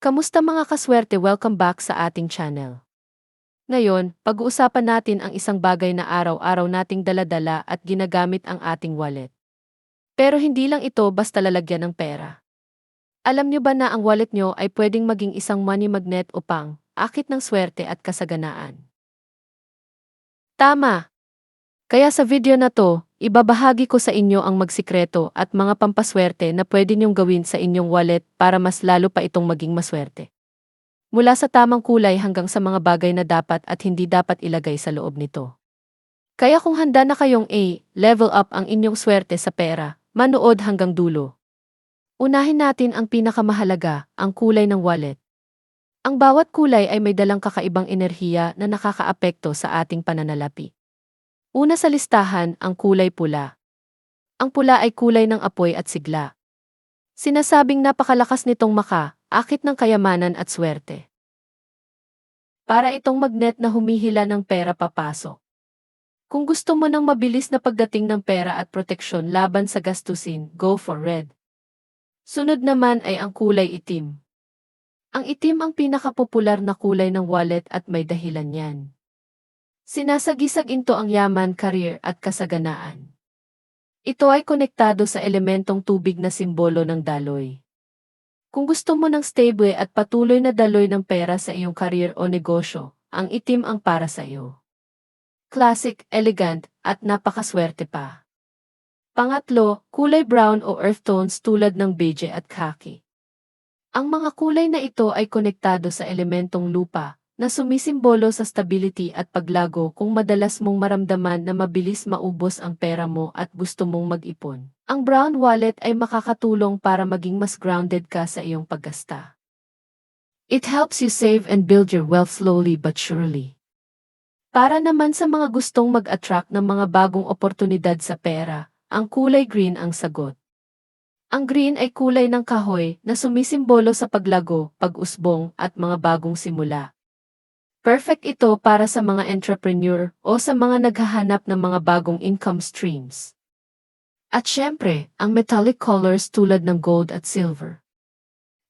Kamusta mga kaswerte? Welcome back sa ating channel. Ngayon, pag-uusapan natin ang isang bagay na araw-araw nating daladala at ginagamit ang ating wallet. Pero hindi lang ito basta lalagyan ng pera. Alam nyo ba na ang wallet nyo ay pwedeng maging isang money magnet upang akit ng swerte at kasaganaan? Tama! Kaya sa video na to, ibabahagi ko sa inyo ang magsikreto at mga pampaswerte na pwede niyong gawin sa inyong wallet para mas lalo pa itong maging maswerte. Mula sa tamang kulay hanggang sa mga bagay na dapat at hindi dapat ilagay sa loob nito. Kaya kung handa na kayong A, level up ang inyong swerte sa pera, manood hanggang dulo. Unahin natin ang pinakamahalaga, ang kulay ng wallet. Ang bawat kulay ay may dalang kakaibang enerhiya na nakakaapekto sa ating pananalapi. Una sa listahan, ang kulay pula. Ang pula ay kulay ng apoy at sigla. Sinasabing napakalakas nitong maka, akit ng kayamanan at swerte. Para itong magnet na humihila ng pera papasok. Kung gusto mo ng mabilis na pagdating ng pera at proteksyon laban sa gastusin, go for red. Sunod naman ay ang kulay itim. Ang itim ang pinakapopular na kulay ng wallet at may dahilan yan. Sinasagisag ito ang yaman, career at kasaganaan. Ito ay konektado sa elementong tubig na simbolo ng daloy. Kung gusto mo ng stable at patuloy na daloy ng pera sa iyong career o negosyo, ang itim ang para sa iyo. Classic, elegant, at napakaswerte pa. Pangatlo, kulay brown o earth tones tulad ng beige at khaki. Ang mga kulay na ito ay konektado sa elementong lupa, na sumisimbolo sa stability at paglago kung madalas mong maramdaman na mabilis maubos ang pera mo at gusto mong mag-ipon. Ang brown wallet ay makakatulong para maging mas grounded ka sa iyong paggasta. It helps you save and build your wealth slowly but surely. Para naman sa mga gustong mag-attract ng mga bagong oportunidad sa pera, ang kulay green ang sagot. Ang green ay kulay ng kahoy na sumisimbolo sa paglago, pag-usbong at mga bagong simula. Perfect ito para sa mga entrepreneur o sa mga naghahanap ng mga bagong income streams. At syempre, ang metallic colors tulad ng gold at silver.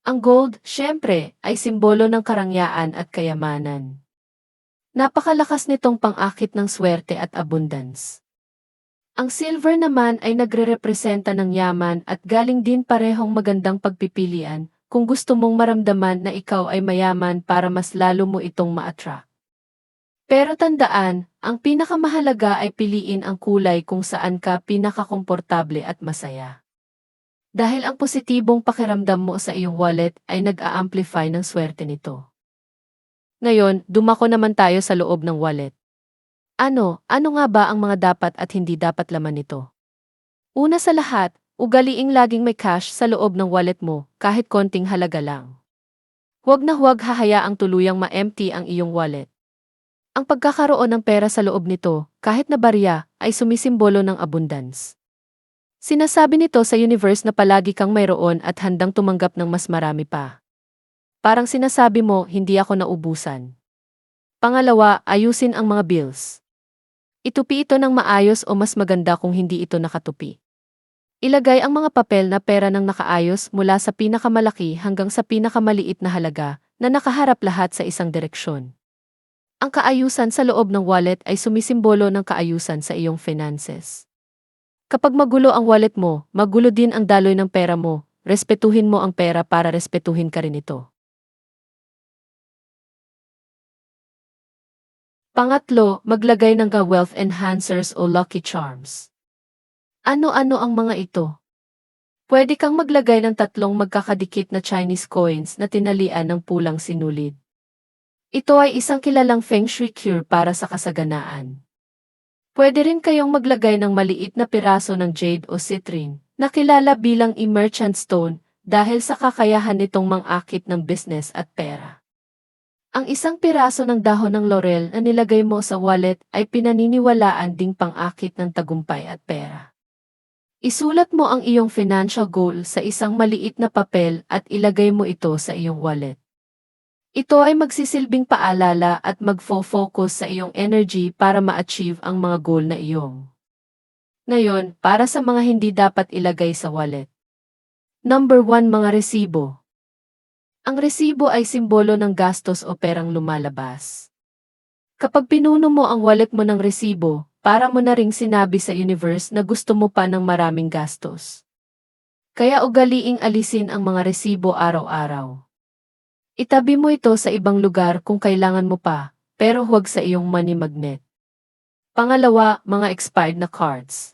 Ang gold, syempre, ay simbolo ng karangyaan at kayamanan. Napakalakas nitong pang-akit ng swerte at abundance. Ang silver naman ay nagre-representa ng yaman at galing din parehong magandang pagpipilian kung gusto mong maramdaman na ikaw ay mayaman para mas lalo mo itong ma-attract. Pero tandaan, ang pinakamahalaga ay piliin ang kulay kung saan ka pinakakomportable at masaya. Dahil ang positibong pakiramdam mo sa iyong wallet ay nag-a-amplify ng swerte nito. Ngayon, dumako naman tayo sa loob ng wallet. Ano, ano nga ba ang mga dapat at hindi dapat laman nito? Una sa lahat, Ugaliing laging may cash sa loob ng wallet mo, kahit konting halaga lang. Huwag na huwag hahayaang tuluyang ma-empty ang iyong wallet. Ang pagkakaroon ng pera sa loob nito, kahit na barya, ay sumisimbolo ng abundance. Sinasabi nito sa universe na palagi kang mayroon at handang tumanggap ng mas marami pa. Parang sinasabi mo, hindi ako naubusan. Pangalawa, ayusin ang mga bills. Itupi ito ng maayos o mas maganda kung hindi ito nakatupi. Ilagay ang mga papel na pera ng nakaayos mula sa pinakamalaki hanggang sa pinakamaliit na halaga na nakaharap lahat sa isang direksyon. Ang kaayusan sa loob ng wallet ay sumisimbolo ng kaayusan sa iyong finances. Kapag magulo ang wallet mo, magulo din ang daloy ng pera mo, respetuhin mo ang pera para respetuhin ka rin ito. Pangatlo, maglagay ng wealth enhancers o lucky charms. Ano-ano ang mga ito? Pwede kang maglagay ng tatlong magkakadikit na Chinese coins na tinalian ng pulang sinulid. Ito ay isang kilalang feng shui cure para sa kasaganaan. Pwede rin kayong maglagay ng maliit na piraso ng jade o citrine, na kilala bilang e-merchant stone dahil sa kakayahan nitong mangakit ng business at pera. Ang isang piraso ng dahon ng laurel na nilagay mo sa wallet ay pinaniniwalaan ding pangakit ng tagumpay at pera. Isulat mo ang iyong financial goal sa isang maliit na papel at ilagay mo ito sa iyong wallet. Ito ay magsisilbing paalala at magfo-focus sa iyong energy para ma-achieve ang mga goal na iyong. Ngayon, para sa mga hindi dapat ilagay sa wallet. Number 1 Mga resibo. Ang resibo ay simbolo ng gastos o perang lumalabas. Kapag pinuno mo ang wallet mo ng resibo, para mo na ring sinabi sa universe na gusto mo pa ng maraming gastos. Kaya ugaliing alisin ang mga resibo araw-araw. Itabi mo ito sa ibang lugar kung kailangan mo pa, pero huwag sa iyong money magnet. Pangalawa, mga expired na cards.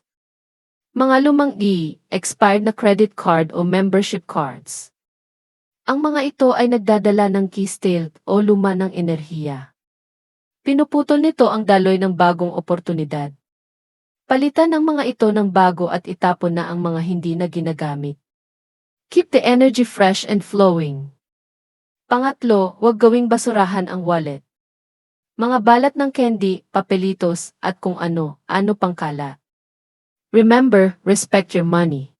Mga lumang E, expired na credit card o membership cards. Ang mga ito ay nagdadala ng keystale o luma ng enerhiya. Pinuputol nito ang daloy ng bagong oportunidad. Palitan ang mga ito ng bago at itapon na ang mga hindi na ginagamit. Keep the energy fresh and flowing. Pangatlo, huwag gawing basurahan ang wallet. Mga balat ng candy, papelitos, at kung ano, ano pang kalat. Remember, respect your money.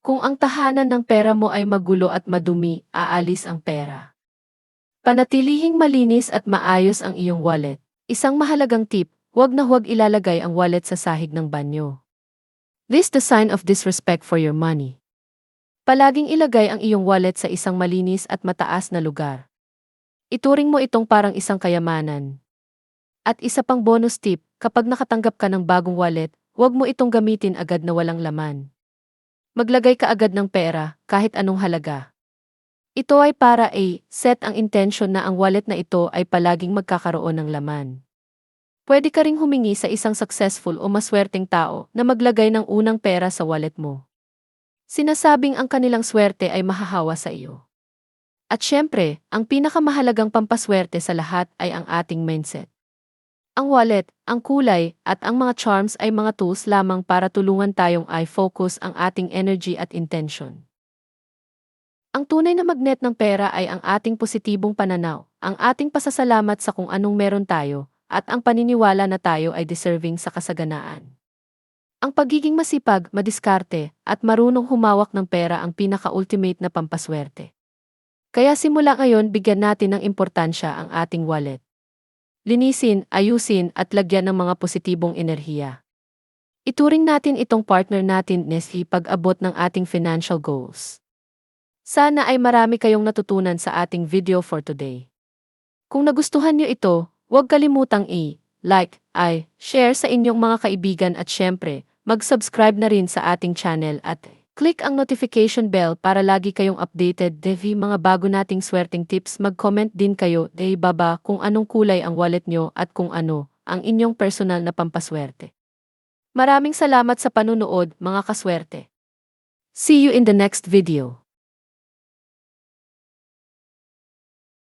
Kung ang tahanan ng pera mo ay magulo at madumi, aalis ang pera. Panatilihing malinis at maayos ang iyong wallet. Isang mahalagang tip, huwag na huwag ilalagay ang wallet sa sahig ng banyo. This the sign of disrespect for your money. Palaging ilagay ang iyong wallet sa isang malinis at mataas na lugar. Ituring mo itong parang isang kayamanan. At isa pang bonus tip, kapag nakatanggap ka ng bagong wallet, huwag mo itong gamitin agad na walang laman. Maglagay ka agad ng pera, kahit anong halaga. Ito ay para a set ang intention na ang wallet na ito ay palaging magkakaroon ng laman. Pwede ka ring humingi sa isang successful o maswerteng tao na maglagay ng unang pera sa wallet mo. Sinasabing ang kanilang swerte ay mahahawa sa iyo. At syempre, ang pinakamahalagang pampaswerte sa lahat ay ang ating mindset. Ang wallet, ang kulay, at ang mga charms ay mga tools lamang para tulungan tayong i-focus ang ating energy at intention. Ang tunay na magnet ng pera ay ang ating positibong pananaw, ang ating pasasalamat sa kung anong meron tayo, at ang paniniwala na tayo ay deserving sa kasaganaan. Ang pagiging masipag, madiskarte, at marunong humawak ng pera ang pinaka-ultimate na pampaswerte. Kaya simula ngayon bigyan natin ng importansya ang ating wallet. Linisin, ayusin at lagyan ng mga positibong enerhiya. Ituring natin itong partner natin Nestle pag-abot ng ating financial goals. Sana ay marami kayong natutunan sa ating video for today. Kung nagustuhan niyo ito, huwag kalimutang i-like, i, share sa inyong mga kaibigan at syempre, mag-subscribe na rin sa ating channel at Click ang notification bell para lagi kayong updated devi mga bago nating swerting tips. Mag-comment din kayo day baba kung anong kulay ang wallet nyo at kung ano ang inyong personal na pampaswerte. Maraming salamat sa panunood mga kaswerte. See you in the next video.